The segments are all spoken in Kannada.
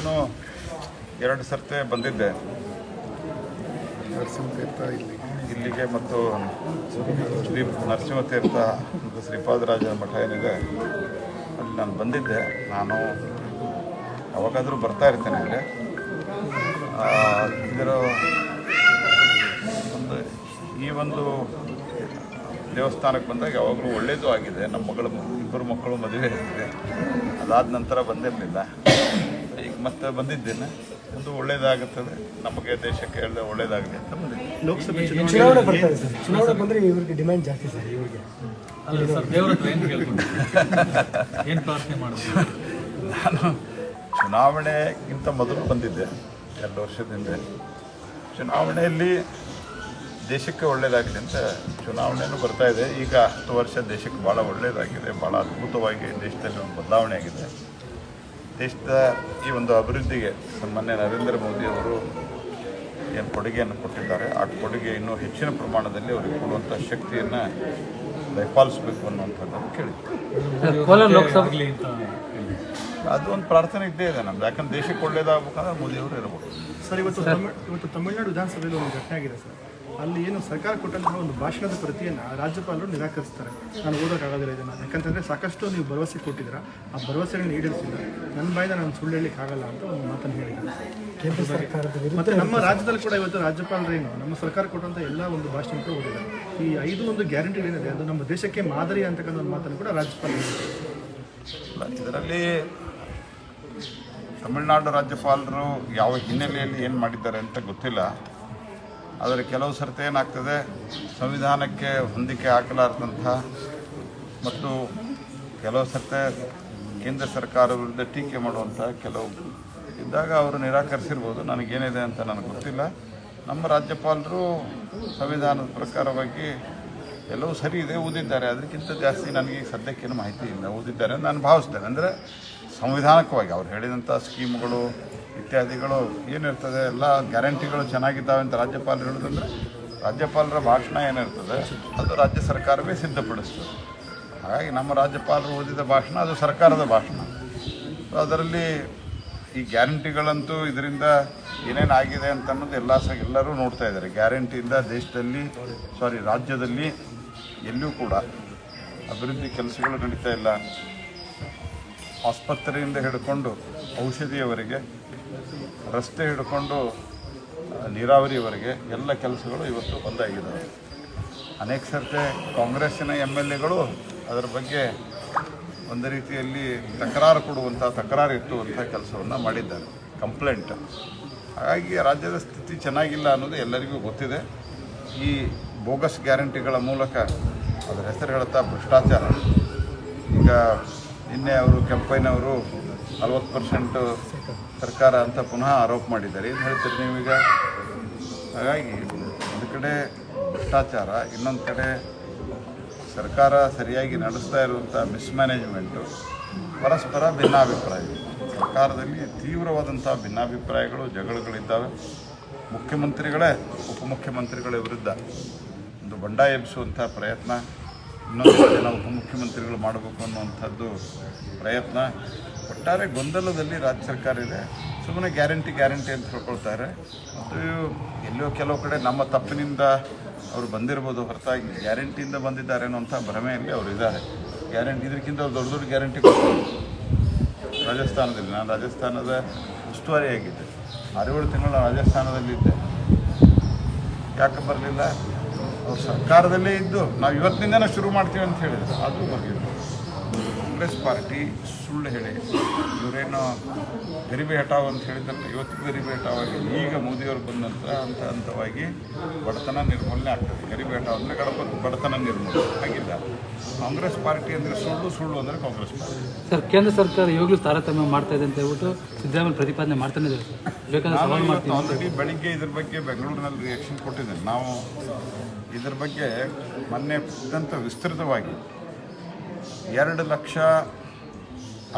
ಮುಂಚೆನೂ ಎರಡು ಸರ್ತೆ ಬಂದಿದ್ದೆ. ಇಲ್ಲಿಗೆ ಮತ್ತು ಶ್ರೀ ನರಸಿಂಹತೀರ್ಥ ಮತ್ತು ಶ್ರೀಪಾದರಾಜ ಮಠ ಏನಿದೆ, ಅಲ್ಲಿ ನಾನು ಬಂದಿದ್ದೆ. ನಾನು ಯಾವಾಗಾದರೂ ಬರ್ತಾ ಇರ್ತೇನೆ ಅಲ್ಲಿ. ಇದರ ಒಂದು ಈ ಒಂದು ದೇವಸ್ಥಾನಕ್ಕೆ ಬಂದಾಗ ಯಾವಾಗಲೂ ಒಳ್ಳೆಯದು ಆಗಿದೆ. ನಮ್ಮ ಮಗಳು, ಇಬ್ಬರು ಮಕ್ಕಳು ಮದುವೆ ಆಗಿದೆ. ಅದಾದ ನಂತರ ಬಂದಿರಲಿಲ್ಲ. ಮತ್ತೆ ಬಂದಿದ್ದೇನೆ. ಒಂದು ಒಳ್ಳೇದಾಗುತ್ತದೆ. ನಮಗೆ ದೇಶಕ್ಕೆ ಹೇಳಿದ್ರೆ ಒಳ್ಳೇದಾಗಲಿ ಅಂತ ಬಂದಿದ್ದೆ ಲೋಕಸಭೆ ಚುನಾವಣೆ ಬರ್ತಾರೆ ಸರ್. ಚುನಾವಣೆ ಬಂದ್ರೆ ಇವ್ರಿಗೆ ಡಿಮ್ಯಾಂಡ್ ಜಾಸ್ತಿ ಸರ್ ಇವ್ರಿಗೆ. ಅಲ್ಲ ಸರ್ ದೇವ್ರ ಹತ್ರ ಏನು ಕೇಳ್ಕೊಂಡು ಏನು ಪ್ರಾರ್ಥನೆ ಮಾಡಿದ್ರು? ನಾನು ಚುನಾವಣೆಗಿಂತ ಮೊದಲು ಬಂದಿದ್ದೆ ಎರಡು ವರ್ಷದಿಂದ. ಚುನಾವಣೆಯಲ್ಲಿ ದೇಶಕ್ಕೆ ಒಳ್ಳೆಯದಾಗಲಿ ಅಂತ ಚುನಾವಣೆನೂ ಬರ್ತಾ ಇದೆ. ಈಗ ಹತ್ತು ವರ್ಷ ದೇಶಕ್ಕೆ ಭಾಳ ಒಳ್ಳೆಯದಾಗಿದೆ ಭಾಳ ಅದ್ಭುತವಾಗಿ ದೇಶದಲ್ಲಿ ಒಂದು ಬದಲಾವಣೆ ಆಗಿದೆ. ದೇಶದ ಈ ಒಂದು ಅಭಿವೃದ್ಧಿಗೆ ಸನ್ಮಾನ್ಯ ನರೇಂದ್ರ ಮೋದಿ ಅವರು ಏನು ಕೊಡುಗೆಯನ್ನು ಕೊಟ್ಟಿದ್ದಾರೆ ಆ ಕೊಡುಗೆ ಇನ್ನೂ ಹೆಚ್ಚಿನ ಪ್ರಮಾಣದಲ್ಲಿ ಅವರಿಗೆ ಕೊಡುವಂಥ ಶಕ್ತಿಯನ್ನು ದಯಪಾಲಿಸಬೇಕು ಅನ್ನುವಂಥದ್ದನ್ನು ಹೇಳಿ. ಅದು ಒಂದು ಪ್ರಾರ್ಥನೆ ಇದ್ದೇ ಇದೆ ನಮ್ದು. ಯಾಕಂದ್ರೆ ದೇಶಕ್ಕೆ ಒಳ್ಳೇದಾಗಬೇಕಾದ್ರೆ ಮೋದಿಯವರು ಇರಬೇಕು ಸರ್ ಇವತ್ತು ತಮಿಳ್ ಇವತ್ತು ತಮಿಳುನಾಡು ವಿಧಾನಸಭೆಯಲ್ಲಿ ಒಂದು ಘಟನೆ ಆಗಿದೆ ಸರ್. ಅಲ್ಲಿ ಏನು ಸರ್ಕಾರ ಕೊಟ್ಟಂತಹ ಒಂದು ಭಾಷಣದ ಪ್ರತಿಯನ್ನು ರಾಜ್ಯಪಾಲರು ನಿರಾಕರಿಸ್ತಾರೆ. ನಾನು ಓದೋಕ್ಕಾಗೋದಿಲ್ಲ ಇದನ್ನು. ಯಾಕಂತಂದರೆ ಸಾಕಷ್ಟು ನೀವು ಭರವಸೆ ಕೊಟ್ಟಿದ್ದೀರ. ಆ ಭರವಸೆಗಳನ್ನ ಈಡೇರಿಸಿಲ್ಲ. ನನ್ನ ಬಾಯಿಂದ ನಾನು ಸುಳ್ಳು ಹೇಳಲಿಕ್ಕೆ ಆಗಲ್ಲ ಅಂತ ಒಂದು ಮಾತನ್ನು ಹೇಳಿದ್ದಾರೆ. ಕೇಂದ್ರ ಸರ್ಕಾರದ ವಿರುದ್ಧ ಮತ್ತೆ ನಮ್ಮ ರಾಜ್ಯದಲ್ಲಿ ಕೂಡ ಇವತ್ತು ರಾಜ್ಯಪಾಲರೇನು ನಮ್ಮ ಸರ್ಕಾರ ಕೊಟ್ಟಂಥ ಎಲ್ಲ ಒಂದು ಭಾಷಣ ಕೂಡ ಓದಿದ್ದಾರೆ. ಈ ಐದು ಒಂದು ಗ್ಯಾರಂಟಿ ಏನಿದೆ ಅದು ನಮ್ಮ ದೇಶಕ್ಕೆ ಮಾದರಿ ಅಂತಕ್ಕಂಥ ಒಂದು ಮಾತನ್ನು ಕೂಡ ರಾಜ್ಯಪಾಲ ಹೇಳಿದ್ದಾರೆ. ಅಲ್ಲ, ಇದರಲ್ಲಿ ತಮಿಳುನಾಡು ರಾಜ್ಯಪಾಲರು ಯಾವ ಹಿನ್ನೆಲೆಯಲ್ಲಿ ಏನು ಮಾಡಿದ್ದಾರೆ ಅಂತ ಗೊತ್ತಿಲ್ಲ. ಆದರೆ ಕೆಲವು ಸರ್ತಿ ಏನಾಗ್ತದೆ, ಸಂವಿಧಾನಕ್ಕೆ ಹೊಂದಿಕೆ ಹಾಕಲಾರ್ದಂಥ ಮತ್ತು ಕೆಲವು ಸರ್ತಿ ಕೇಂದ್ರ ಸರ್ಕಾರ ವಿರುದ್ಧ ಟೀಕೆ ಮಾಡುವಂಥ ಕೆಲವು ಇದ್ದಾಗ ಅವರು ನಿರಾಕರಿಸಿರ್ಬೋದು. ನನಗೇನಿದೆ ಅಂತ ನನಗೆ ಗೊತ್ತಿಲ್ಲ. ನಮ್ಮ ರಾಜ್ಯಪಾಲರು ಸಂವಿಧಾನದ ಪ್ರಕಾರವಾಗಿ ಎಲ್ಲವೂ ಸರಿ ಇದೆ ಊದಿದ್ದಾರೆ ಅದಕ್ಕಿಂತ ಜಾಸ್ತಿ ನನಗೆ ಸದ್ಯಕ್ಕೇನು ಮಾಹಿತಿ ಇಲ್ಲ. ಊದಿದ್ದಾರೆ ನಾನು ಭಾವಿಸ್ತೇನೆ. ಅಂದರೆ ಸಂವಿಧಾನಕವಾಗಿ ಅವ್ರು ಹೇಳಿದಂಥ ಸ್ಕೀಮ್ಗಳು ಇತ್ಯಾದಿಗಳು ಏನಿರ್ತದೆ, ಎಲ್ಲ ಗ್ಯಾರಂಟಿಗಳು ಚೆನ್ನಾಗಿದ್ದಾವೆ ಅಂತ ರಾಜ್ಯಪಾಲರು ಹೇಳಿದ್ರೆ ರಾಜ್ಯಪಾಲರ ಭಾಷಣ ಏನಿರ್ತದೆ, ಅದು ರಾಜ್ಯ ಸರ್ಕಾರವೇ ಸಿದ್ಧಪಡಿಸ್ತದೆ. ಹಾಗಾಗಿ ನಮ್ಮ ರಾಜ್ಯಪಾಲರು ಓದಿದ ಭಾಷಣ ಅದು ಸರ್ಕಾರದ ಭಾಷಣ. ಅದರಲ್ಲಿ ಈ ಗ್ಯಾರಂಟಿಗಳಂತೂ ಇದರಿಂದ ಏನೇನು ಆಗಿದೆ ಅಂತ ಅನ್ನೋದು ಎಲ್ಲ ಸ, ಎಲ್ಲರೂ ನೋಡ್ತಾ ಇದ್ದಾರೆ. ಗ್ಯಾರಂಟಿಯಿಂದ ದೇಶದಲ್ಲಿ ಸಾರಿ ರಾಜ್ಯದಲ್ಲಿ ಎಲ್ಲೂ ಕೂಡ ಅಭಿವೃದ್ಧಿ ಕೆಲಸಗಳು ನಡೀತಾ ಇಲ್ಲ. ಆಸ್ಪತ್ರೆಯಿಂದ ಹಿಡ್ಕೊಂಡು ಔಷಧಿಯವರೆಗೆ ರಸ್ತೆ ಹಿಡ್ಕೊಂಡು ನೀರಾವರಿವರೆಗೆ ಎಲ್ಲ ಕೆಲಸಗಳು ಇವತ್ತು ಒಂದಾಗಿದ್ದಾವೆ ಅನೇಕ ಸರ್ತೆ ಕಾಂಗ್ರೆಸ್ಸಿನ ಎಂ ಎಲ್ ಎಗಳು ಅದರ ಬಗ್ಗೆ ಒಂದು ರೀತಿಯಲ್ಲಿ ತಕರಾರು ಕೊಡುವಂಥ, ತಕರಾರು ಎತ್ತುವಂಥ ಕೆಲಸವನ್ನು ಮಾಡಿದ್ದಾರೆ. ಕಂಪ್ಲೇಂಟ್. ಹಾಗಾಗಿ ರಾಜ್ಯದ ಸ್ಥಿತಿ ಚೆನ್ನಾಗಿಲ್ಲ ಅನ್ನೋದು ಎಲ್ಲರಿಗೂ ಗೊತ್ತಿದೆ. ಈ ಬೋಗಸ್ ಗ್ಯಾರಂಟಿಗಳ ಮೂಲಕ ಅದರ ಹೆಸರು ಹೇಳ್ತಾ ಭ್ರಷ್ಟಾಚಾರ. ಈಗ ನಿನ್ನೆ ಅವರು ಕೆಂಪಯ್ಯನವರು ನಲ್ವತ್ತು ಪರ್ಸೆಂಟು ಸರ್ಕಾರ ಅಂತ ಪುನಃ ಆರೋಪ ಮಾಡಿದ್ದಾರೆ. ಏನು ಹೇಳ್ತೀರಿ ನೀವೀಗ ಹಾಗಾಗಿ ಒಂದು ಕಡೆ ಭ್ರಷ್ಟಾಚಾರ, ಇನ್ನೊಂದು ಕಡೆ ಸರ್ಕಾರ ಸರಿಯಾಗಿ ನಡೆಸ್ತಾ ಇರುವಂಥ ಮಿಸ್ಮ್ಯಾನೇಜ್ಮೆಂಟು ಪರಸ್ಪರ ಭಿನ್ನಾಭಿಪ್ರಾಯ. ಸರ್ಕಾರದಲ್ಲಿ ತೀವ್ರವಾದಂಥ ಭಿನ್ನಾಭಿಪ್ರಾಯಗಳು, ಜಗಳಗಳಿದ್ದಾವೆ. ಮುಖ್ಯಮಂತ್ರಿಗಳೇ, ಉಪಮುಖ್ಯಮಂತ್ರಿಗಳ ವಿರುದ್ಧ ಒಂದು ಬಂಡಾಯ ಎಬ್ಬಿಸುವಂಥ ಪ್ರಯತ್ನ ಇನ್ನೊಂದು ಜನ ಉಪಮುಖ್ಯಮಂತ್ರಿಗಳು ಮಾಡಬೇಕು ಅನ್ನುವಂಥದ್ದು ಪ್ರಯತ್ನ. ಒಟ್ಟಾರೆ ಗೊಂದಲದಲ್ಲಿ ರಾಜ್ಯ ಸರ್ಕಾರ ಇದೆ. ಸುಮ್ಮನೆ ಗ್ಯಾರಂಟಿ ಗ್ಯಾರಂಟಿ ಅಂತ ಹೇಳ್ಕೊಳ್ತಾರೆ. ಮತ್ತು ಎಲ್ಲೋ ಕೆಲವು ಕಡೆ ನಮ್ಮ ತಪ್ಪಿನಿಂದ ಅವರು ಬಂದಿರ್ಬೋದು ಹೊರತಾಗಿ. ಗ್ಯಾರಂಟಿಯಿಂದ ಬಂದಿದ್ದಾರೆ ಅನ್ನೋಂಥ ಭ್ರಮೆಯಲ್ಲಿ ಅವರು ಇದ್ದಾರೆ. ಗ್ಯಾರಂಟಿ, ಇದಕ್ಕಿಂತ ಅವ್ರು ದೊಡ್ಡ ದೊಡ್ಡ ಗ್ಯಾರಂಟಿ ಕೊಡ್ತಾರೆ. ರಾಜಸ್ಥಾನದಲ್ಲಿ. ನಾನು ರಾಜಸ್ಥಾನದ ಉಸ್ತುವಾರಿಯಾಗಿದ್ದೆ ಆರೇಳು ತಿಂಗಳು ನಾನು ರಾಜಸ್ಥಾನದಲ್ಲಿದ್ದೆ. ಯಾಕೆ ಬರಲಿಲ್ಲ? ಸರ್ಕಾರದಲ್ಲೇ ಇದ್ದು ನಾವು ಇವತ್ತಿನಿಂದನೇ ಶುರು ಮಾಡ್ತೀವಿ ಅಂತ ಹೇಳಿದ್ರು. ಅದು ಬಗ್ಗೆ ಕಾಂಗ್ರೆಸ್ ಪಾರ್ಟಿ ಸುಳ್ಳು ಹೇಳಿ ಇವರೇನು ಗರಿಬೆ ಹಟಾವ್ ಅಂತ ಹೇಳಿದ್ರೆ ಇವತ್ತು ಗರಿಬೆ ಹಟಾವಾಗಿ ಈಗ ಮೋದಿಯವರು ಬಂದ ನಂತರ ಹಂತ ಹಂತವಾಗಿ ಬಡತನ ನಿರ್ಮೂಲನೆ ಆಗ್ತದೆ. ಗರಿಬೆ ಹಟಾವ್ ಅಂದರೆ ಗಡಪ ಬಡತನ ನಿರ್ಮೂಲನೆ ಆಗಿಲ್ಲ. ಕಾಂಗ್ರೆಸ್ ಪಾರ್ಟಿ ಅಂದರೆ ಸುಳ್ಳು ಸುಳ್ಳು ಅಂದರೆ ಕಾಂಗ್ರೆಸ್ ಪಾರ್ಟಿ. ಸರ್ ಕೇಂದ್ರ ಸರ್ಕಾರ ಇವಾಗಲೂ ತಾರತಮ್ಯ ಮಾಡ್ತಾ ಇದೆ ಅಂತ ಹೇಳ್ಬಿಟ್ಟು ಸಿದ್ದರಾಮಯ್ಯ ಪ್ರತಿಪಾದನೆ ಮಾಡ್ತಾನೆ ಇದ್ದಾರೆ. ಬೇಕಾದ್ರೆ ಆಲ್ರೆಡಿ ಬೆಳಿಗ್ಗೆ ಇದ್ರ ಬಗ್ಗೆ ಬೆಂಗಳೂರಿನಲ್ಲಿ ರಿಯಾಕ್ಷನ್ ಕೊಟ್ಟಿದ್ದೇನೆ. ನಾವು ಇದ್ರ ಬಗ್ಗೆ ಮೊನ್ನೆ ಅತ್ಯಂತ ವಿಸ್ತೃತವಾಗಿ ಎರಡು ಲಕ್ಷ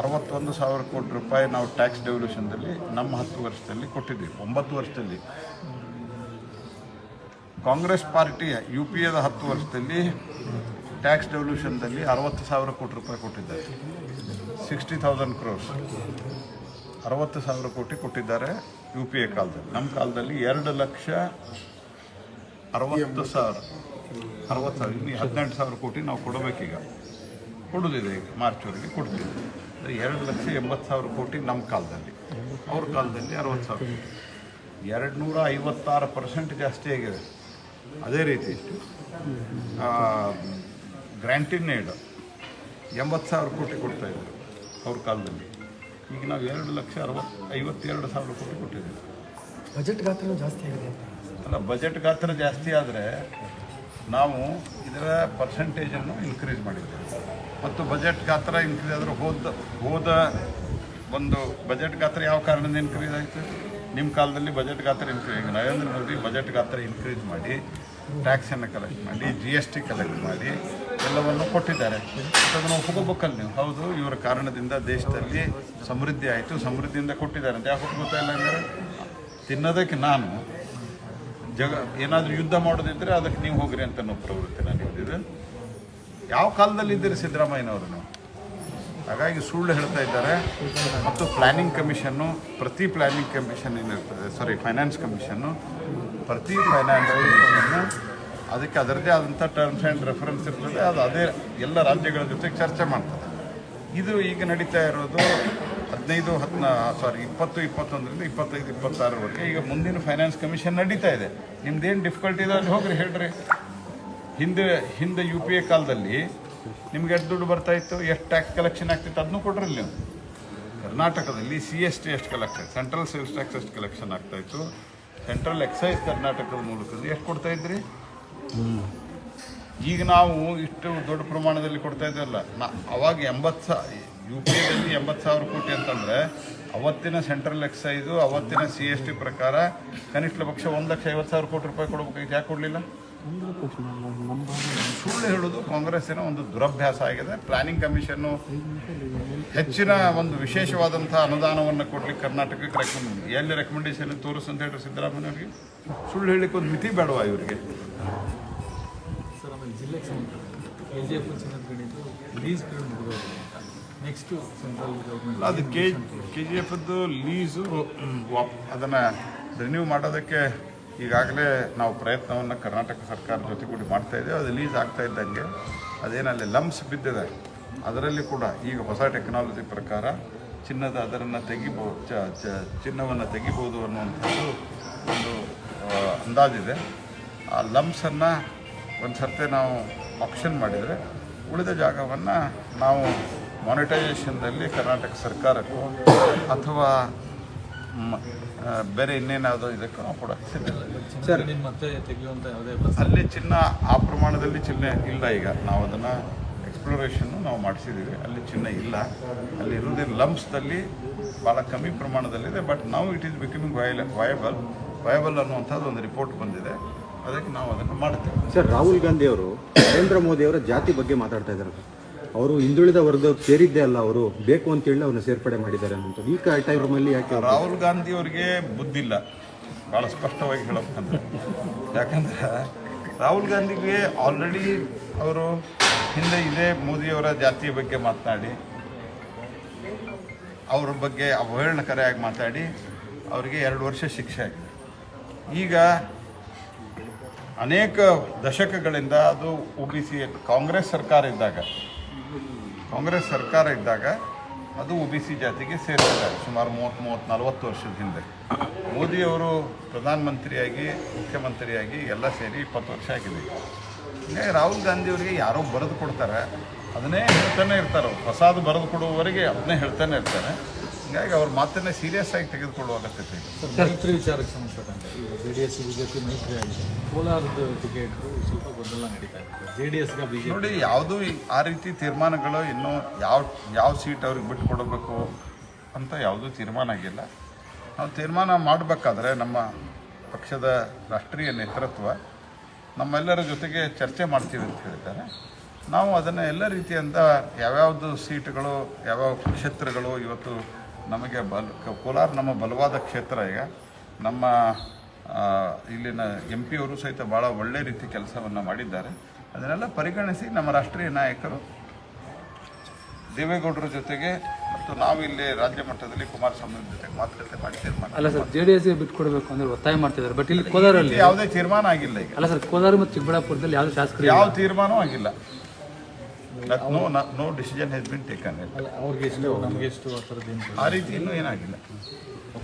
ಅರವತ್ತೊಂದು ಸಾವಿರ ಕೋಟಿ ರೂಪಾಯಿ ನಾವು ಟ್ಯಾಕ್ಸ್ ಡೆವಲ್ಯೂಷನ್ದಲ್ಲಿ ನಮ್ಮ ಹತ್ತು ವರ್ಷದಲ್ಲಿ ಕೊಟ್ಟಿದ್ದೀವಿ, ಒಂಬತ್ತು ವರ್ಷದಲ್ಲಿ. ಕಾಂಗ್ರೆಸ್ ಪಾರ್ಟಿ ಯು ಪಿ ಎದ ಹತ್ತು ವರ್ಷದಲ್ಲಿ ಟ್ಯಾಕ್ಸ್ ಡೆವಲ್ಯೂಷನ್ದಲ್ಲಿ ಅರವತ್ತು ಸಾವಿರ ಕೋಟಿ ರೂಪಾಯಿ ಕೊಟ್ಟಿದ್ದಾರೆ. ಸಿಕ್ಸ್ಟಿ ತೌಸಂಡ್ ಕ್ರೋರ್ಸ್ ಅರವತ್ತು ಸಾವಿರ ಕೋಟಿ ಕೊಟ್ಟಿದ್ದಾರೆ ಯು ಪಿ ಎ ಕಾಲದಲ್ಲಿ. ನಮ್ಮ ಕಾಲದಲ್ಲಿ ಎರಡು ಲಕ್ಷ ಅರವತ್ತು ಸಾವಿರ. ಅರವತ್ತು ಸಾವಿರ. ಇನ್ನು ಹದಿನೆಂಟು ಸಾವಿರ ಕೋಟಿ ನಾವು ಕೊಡಬೇಕೀಗ. ಕೊಡೋದಿದೆ ಈಗ ಮಾರ್ಚ್ವರೆಗೆ ಕೊಡ್ತೀವಿ. ಅಂದರೆ ಎರಡು ಲಕ್ಷ ಎಂಬತ್ತು ಸಾವಿರ ಕೋಟಿ ನಮ್ಮ ಕಾಲದಲ್ಲಿ. ಅವ್ರ ಕಾಲದಲ್ಲಿ ಅರವತ್ತು ಸಾವಿರ ಕೋಟಿ. ಎರಡು ನೂರ ಐವತ್ತಾರು ಪರ್ಸೆಂಟ್ ಜಾಸ್ತಿ ಆಗಿದೆ. ಅದೇ ರೀತಿ ಗ್ರ್ಯಾಂಟಿನ್ ಏಡ್ ಎಂಬತ್ತು ಸಾವಿರ ಕೋಟಿ ಕೊಡ್ತಾಯಿದ್ರು ಅವ್ರ ಕಾಲದಲ್ಲಿ. ಈಗ ನಾವು ಎರಡು ಲಕ್ಷ ಅರವತ್ತು, ಐವತ್ತೆರಡು ಸಾವಿರ ಕೋಟಿ ಕೊಟ್ಟಿದ್ದೀವಿ. ಬಜೆಟ್ ಗಾತ್ರ ಜಾಸ್ತಿ ಆಗಿದೆ ಅಲ್ಲ ಬಜೆಟ್ ಗಾತ್ರ ಜಾಸ್ತಿ ಆದರೆ ನಾವು ಇದರ ಪರ್ಸೆಂಟೇಜನ್ನು ಇನ್ಕ್ರೀಸ್ ಮಾಡಿದ್ದೇವೆ. ಮತ್ತು ಬಜೆಟ್ ಗಾತ್ರ ಇನ್ಕ್ರೀಸ್ ಆದರೂ ಹೋದ ಹೋದ ಒಂದು ಬಜೆಟ್ ಗಾತ್ರ ಯಾವ ಕಾರಣದಿಂದ ಇನ್ಕ್ರೀಸ್ ಆಯಿತು? ನಿಮ್ಮ ಕಾಲದಲ್ಲಿ ಬಜೆಟ್ ಗಾತ್ರ ಇನ್ಕ್ರೀಸ್ ಈಗ ನರೇಂದ್ರ ಮೋದಿ ಬಜೆಟ್ ಗಾತ್ರ ಇನ್ಕ್ರೀಸ್ ಮಾಡಿ ಟ್ಯಾಕ್ಸನ್ನು ಕಲೆಕ್ಟ್ ಮಾಡಿ ಜಿ ಎಸ್ ಟಿ ಕಲೆಕ್ಟ್ ಮಾಡಿ, ಎಲ್ಲವನ್ನು ಕೊಟ್ಟಿದ್ದಾರೆ. ಅದನ್ನು ಒಪ್ಕೋಬೇಕಲ್ಲ ನೀವು? ಹೌದು, ಇವರ ಕಾರಣದಿಂದ ದೇಶದಲ್ಲಿ ಸಮೃದ್ಧಿ ಆಯಿತು. ಸಮೃದ್ಧಿಯಿಂದ ಕೊಟ್ಟಿದ್ದಾರೆ ಅಂತ ಯಾಕೆ ಗೊತ್ತಾಯಿಲ್ಲ ಅಂದರೆ? ತಿನ್ನೋದಕ್ಕೆ ನಾನು ಜಗ ಏನಾದರೂ ಯುದ್ಧ ಮಾಡೋದಿದ್ರೆ ಅದಕ್ಕೆ ನೀವು ಹೋಗ್ರಿ ಅಂತ ನಾವು ಪ್ರವೃತ್ತಿ ನಾನು ಯಾವ ಕಾಲದಲ್ಲಿ ಇದ್ದೀರಿ ಸಿದ್ದರಾಮಯ್ಯನವರು ನೀವು? ಹಾಗಾಗಿ ಸುಳ್ಳು ಹೇಳ್ತಾ ಇದ್ದಾರೆ. ಮತ್ತು ಪ್ಲ್ಯಾನಿಂಗ್ ಕಮಿಷನ್ನು ಪ್ರತಿ ಪ್ಲ್ಯಾನಿಂಗ್ ಕಮಿಷನ್ ಏನಿರ್ತದೆ ಸಾರಿ ಫೈನಾನ್ಸ್ ಕಮಿಷನ್ನು ಪ್ರತಿ ಫೈನಾನ್ಸ್ ಕಮಿಷನ್ನು ಅದಕ್ಕೆ ಅದರದೇ ಆದಂಥ ಟರ್ಮ್ಸ್ ಆ್ಯಂಡ್ ರೆಫರೆನ್ಸ್ ಇರ್ತದೆ. ಅದು ಅದೇ ಎಲ್ಲ ರಾಜ್ಯಗಳ ಜೊತೆಗೆ ಚರ್ಚೆ ಮಾಡ್ತದೆ. ಇದು ಈಗ ನಡೀತಾ ಇರೋದು ಹದಿನೈದು ಹದಿನ ಸಾರಿ ಇಪ್ಪತ್ತು, ಇಪ್ಪತ್ತೊಂದರಿಂದ ಇಪ್ಪತ್ತೈದು, ಇಪ್ಪತ್ತಾರರವರೆಗೆ. ಈಗ ಮುಂದಿನ ಫೈನಾನ್ಸ್ ಕಮಿಷನ್ ನಡೀತಾ ಇದೆ. ನಿಮ್ದೇನು ಡಿಫಿಕಲ್ಟಿ ಇದೆ ಅಲ್ಲಿ ಹೋಗ್ರಿ, ಹೇಳ್ರಿ. ಹಿಂದೆ ಹಿಂದೆ ಯು ಪಿ ಎ ಕಾಲದಲ್ಲಿ ನಿಮ್ಗೆ ಎಷ್ಟು ದುಡ್ಡು ಬರ್ತಾ ಇತ್ತು? ಎಷ್ಟು ಟ್ಯಾಕ್ಸ್ ಕಲೆಕ್ಷನ್ ಆಗ್ತಿತ್ತು? ಅದನ್ನು ಕೊಡ್ರಿ ನೀವು. ಕರ್ನಾಟಕದಲ್ಲಿ ಸಿ ಎಸ್ ಟಿ ಎಷ್ಟು ಕಲೆಕ್ಷನ್ ಸೆಂಟ್ರಲ್ ಸೇಲ್ಸ್ ಟ್ಯಾಕ್ಸ್ ಎಷ್ಟು ಕಲೆಕ್ಷನ್ ಆಗ್ತಾ ಇತ್ತು? ಸೆಂಟ್ರಲ್ ಎಕ್ಸೈಸ್ ಕರ್ನಾಟಕದ ಮೂಲಕ ಎಷ್ಟು ಕೊಡ್ತಾ ಇದ್ರಿ? ಈಗ ನಾವು ಇಷ್ಟು ದೊಡ್ಡ ಪ್ರಮಾಣದಲ್ಲಿ ಕೊಡ್ತಾ ಇದ್ದಲ್ಲ ನಾ, ಅವಾಗ ಎಂಬತ್ತು ಸಾ ಯು ಪಿ ಎಲ್ಲಿ ಎಂಬತ್ತು ಸಾವಿರ ಕೋಟಿ ಅಂತಂದರೆ ಅವತ್ತಿನ ಸೆಂಟ್ರಲ್ ಎಕ್ಸೈಸು, ಅವತ್ತಿನ ಸಿ ಎಸ್ ಟಿ ಪ್ರಕಾರ ಕನಿಷ್ಠ ಪಕ್ಷ ಒಂದು ಲಕ್ಷ ಐವತ್ತು ಸಾವಿರ ಕೋಟಿ ರೂಪಾಯಿ ಕೊಡಬೇಕಾಗಿತ್ತು ಯಾಕೆ ಕೊಡಲಿಲ್ಲ? ಸುಳ್ಳು ಹೇಳೋದು ಕಾಂಗ್ರೆಸ್ಸಿನ ಒಂದು ದುರಭ್ಯಾಸ ಆಗಿದೆ. ಪ್ಲಾನಿಂಗ್ ಕಮಿಷನ್ನು ಹೆಚ್ಚಿನ ಒಂದು ವಿಶೇಷವಾದಂಥ ಅನುದಾನವನ್ನು ಕೊಡ್ಲಿಕ್ಕೆ ಕರ್ನಾಟಕಕ್ಕೆ ರೆಕಮೆಂಡ್ ಎಲ್ಲಿ ರೆಕಮೆಂಡೇಶನ್ ತೋರಿಸ್ ಅಂತ ಹೇಳಿದ್ರೆ ಸಿದ್ದರಾಮಯ್ಯ ಅವರಿಗೆ? ಸುಳ್ಳು ಹೇಳಲಿಕ್ಕೆ ಒಂದು ಮಿತಿ ಬೇಡವಾ ಇವರಿಗೆ? K G F lease period ಮುಗಿದೋಗಿದೆ next central government ಅದು ಕೆ ಕೆ ಜಿ ಎಫದ್ದು ಲೀಸು ವಾಪ್ ಅದನ್ನು ರಿನ್ಯೂ ಮಾಡೋದಕ್ಕೆ ಈಗಾಗಲೇ ನಾವು ಪ್ರಯತ್ನವನ್ನು ಕರ್ನಾಟಕ ಸರ್ಕಾರ ಜೊತೆ ಕೂಡಿ ಮಾಡ್ತಾ ಇದ್ದೇವೆ ಅದು ಲೀಸ್ ಆಗ್ತಾ ಇದ್ದಂಗೆ ಅದೇನಲ್ಲಿ ಲಂಬ್ಸ್ ಬಿದ್ದಿದೆ. ಅದರಲ್ಲಿ ಕೂಡ ಈಗ ಹೊಸ ಟೆಕ್ನಾಲಜಿ ಪ್ರಕಾರ ಚಿನ್ನದ ಅದರನ್ನು ತೆಗಿಬೋ ಚ ಚ ಚಿನ್ನವನ್ನು ತೆಗಿಬೋದು ಅನ್ನುವಂಥದ್ದು ಒಂದು ಅಂದಾಜಿದೆ. ಆ ಲಮ್ಸನ್ನು ಒಂದು ಸರ್ತೆ ನಾವು ಆಪ್ಷನ್ ಮಾಡಿದರೆ ಉಳಿದ ಜಾಗವನ್ನು ನಾವು ಮಾನಿಟೈಸೇಷನ್ದಲ್ಲಿ ಕರ್ನಾಟಕ ಸರ್ಕಾರಕ್ಕೂ ಅಥವಾ ಬೇರೆ ಇನ್ನೇನಾದರೂ ಇದಕ್ಕೂ ನಾವು ಕೂಡ ಸರ್ ನಿಮ್ಮ ಮತ್ತೆ ತೆಗೆಯುವಂಥ ಯಾವುದೇ ಅಲ್ಲಿ ಚಿನ್ನ ಆ ಪ್ರಮಾಣದಲ್ಲಿ ಚಿನ್ನ ಇಲ್ಲ ಈಗ. ನಾವು ಅದನ್ನು ಎಕ್ಸ್ಪ್ಲೋರೇಷನ್ನು ನಾವು ಮಾಡಿಸಿದ್ದೀವಿ ಅಲ್ಲಿ ಚಿನ್ನ ಇಲ್ಲ. ಅಲ್ಲಿ ಇರೋದೇ ಲಂಪ್ಸ್ದಲ್ಲಿ ಭಾಳ ಕಮ್ಮಿ ಪ್ರಮಾಣದಲ್ಲಿದೆ. ಬಟ್ ನಾವು ಇಟ್ ಈಸ್ ಬಿಕಮಿಂಗ್ ವಯಲ ವಯಬಲ್ ವಯಬಲ್ ಅನ್ನುವಂಥದ್ದು ಒಂದು ರಿಪೋರ್ಟ್ ಬಂದಿದೆ. ಅದಕ್ಕೆ ನಾವು ಅದನ್ನು ಮಾಡುತ್ತೇವೆ. ಸರ್ ರಾಹುಲ್ ಗಾಂಧಿ ಅವರು ನರೇಂದ್ರ ಮೋದಿ ಅವರ ಜಾತಿ ಬಗ್ಗೆ ಮಾತಾಡ್ತಾ ಇದ್ದಾರೆ. ಅವರು ಹಿಂದುಳಿದ ವರ್ಗಕ್ಕೆ ಸೇರಿದ್ದೇ ಅಲ್ಲ ಅವರು ಬೇಕು ಅಂತ ಹೇಳಿ ಅವ್ರನ್ನ ಸೇರ್ಪಡೆ ಮಾಡಿದ್ದಾರೆ ಅಂತ ಈ ಟೈಮಲ್ಲಿ ಯಾಕೆ ರಾಹುಲ್ ಗಾಂಧಿ ಅವರಿಗೆ ಬುದ್ಧಿಲ್ಲ. ಭಾಳ ಸ್ಪಷ್ಟವಾಗಿ ಹೇಳಬೇಕಂದ್ರೆ. ಯಾಕಂದ್ರೆ ರಾಹುಲ್ ಗಾಂಧಿಗೆ ಆಲ್ರೆಡಿ ಅವರು ಹಿಂದೆ ಇದೇ ಮೋದಿಯವರ ಜಾತಿಯ ಬಗ್ಗೆ ಮಾತನಾಡಿ ಅವ್ರ ಬಗ್ಗೆ ಅವಹೇಳನಕರೆಯಾಗಿ ಮಾತಾಡಿ ಅವರಿಗೆ ಎರಡು ವರ್ಷ ಶಿಕ್ಷೆ ಆಗಿದೆ. ಈಗ ಅನೇಕ ದಶಕಗಳಿಂದ ಅದು ಒ ಬಿ ಸಿ ಕಾಂಗ್ರೆಸ್ ಸರ್ಕಾರ ಇದ್ದಾಗ, ಕಾಂಗ್ರೆಸ್ ಸರ್ಕಾರ ಇದ್ದಾಗ ಅದು ಒ ಬಿ ಸಿ ಜಾತಿಗೆ ಸೇರಿದ್ದಾರೆ ಸುಮಾರು ಮೂವತ್ತು ಮೂವತ್ತು ನಲವತ್ತು ವರ್ಷದ ಹಿಂದೆ. ಮೋದಿಯವರು ಪ್ರಧಾನಮಂತ್ರಿಯಾಗಿ, ಮುಖ್ಯಮಂತ್ರಿಯಾಗಿ ಎಲ್ಲ ಸೇರಿ ಇಪ್ಪತ್ತು ವರ್ಷ ಆಗಿದೆ. ಹೀಗಾಗಿ ರಾಹುಲ್ ಗಾಂಧಿಯವರಿಗೆ ಯಾರೋ ಬರೆದು ಕೊಡ್ತಾರೆ, ಅದನ್ನೇ ಹೇಳ್ತಾನೆ ಇರ್ತಾರೆ ಅವ್ರು. ಪ್ರಸಾದ್ ಬರೆದು ಕೊಡುವವರೆಗೆ ಅದನ್ನೇ ಹೇಳ್ತಾನೆ ಇರ್ತಾರೆ. ಹೀಗಾಗಿ ಅವ್ರ ಮಾತನ್ನೇ ಸೀರಿಯಸ್ ಆಗಿ ತೆಗೆದುಕೊಳ್ಳುವ ಅಗತ್ಯತೆ ಇದೆ. ವಿಚಾರಕ್ಕೆ ಸಂಬಂಧಪಟ್ಟಂತೆ ಜೆ ಎಸ್ ಆಗಿದೆ. ಕೋಲಾರದ ಟಿಕೆಟ್ ಸ್ವಲ್ಪ ಗೊಂದಲ ನಡೀತಾ ಇದೆ ಜೆ ಎಸ್ಗೆ ನೋಡಿ, ಯಾವುದೂ ಆ ರೀತಿ ತೀರ್ಮಾನಗಳು ಇನ್ನೂ ಯಾವ ಯಾವ ಸೀಟ್ ಅವ್ರಿಗೆ ಬಿಟ್ಟು ಕೊಡಬೇಕು ಅಂತ ಯಾವುದೂ ತೀರ್ಮಾನ ಆಗಿಲ್ಲ. ನಾವು ತೀರ್ಮಾನ ಮಾಡಬೇಕಾದ್ರೆ ನಮ್ಮ ಪಕ್ಷದ ರಾಷ್ಟ್ರೀಯ ನೇತೃತ್ವ ನಮ್ಮೆಲ್ಲರ ಜೊತೆಗೆ ಚರ್ಚೆ ಮಾಡ್ತೀವಿ ಅಂತ ಹೇಳಿದ್ದಾರೆ. ನಾವು ಅದನ್ನು ಎಲ್ಲ ರೀತಿಯಿಂದ ಯಾವ್ಯಾವುದು ಸೀಟ್ಗಳು ಯಾವ್ಯಾವ ಕ್ಷೇತ್ರಗಳು ಇವತ್ತು ನಮಗೆ ಬಲ್ ಕೋಲಾರ ನಮ್ಮ ಬಲವಾದ ಕ್ಷೇತ್ರ ಈಗ. ನಮ್ಮ ಇಲ್ಲಿನ ಎಂ ಪಿ ಅವರು ಸಹಿತ ಭಾಳ ಒಳ್ಳೆ ರೀತಿ ಕೆಲಸವನ್ನು ಮಾಡಿದ್ದಾರೆ. ಅದನ್ನೆಲ್ಲ ಪರಿಗಣಿಸಿ ನಮ್ಮ ರಾಷ್ಟ್ರೀಯ ನಾಯಕರು ದೇವೇಗೌಡರ ಜೊತೆಗೆ ಮತ್ತು ನಾವು ಇಲ್ಲಿ ರಾಜ್ಯ ಮಟ್ಟದಲ್ಲಿ ಕುಮಾರಸ್ವಾಮಿ ಜೊತೆಗೆ ಮಾತುಕತೆ ಮಾಡಿ ತೀರ್ಮಾನ ಅಲ್ಲ ಸರ್ ಜೆ ಡಿ ಎಸ್ ಬಿಟ್ಕೊಡ್ಬೇಕು ಅಂದ್ರೆ ಒತ್ತಾಯ ಮಾಡ್ತಿದ್ದಾರೆ ಬಟ್ ಇಲ್ಲಿ ಕೋಲಾರಲ್ಲಿ ಯಾವುದೇ ತೀರ್ಮಾನ ಆಗಿಲ್ಲ ಈಗ. ಅಲ್ಲ ಸರ್ ಕೋಲಾರ ಮತ್ತು ಚಿಕ್ಕಬಳ್ಳಾಪುರದಲ್ಲಿ ಯಾವುದೇ ಶಾಸಕರು ಯಾವ ತೀರ್ಮಾನವೂ ಆಗಿಲ್ಲ. No no decision has been taken ಅವ್ರಿಗೆ ಎಷ್ಟು ನಮಗೆ ಎಷ್ಟು ಆ ರೀತಿ ಇನ್ನೂ ಏನಾಗಿಲ್ಲ.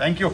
Thank you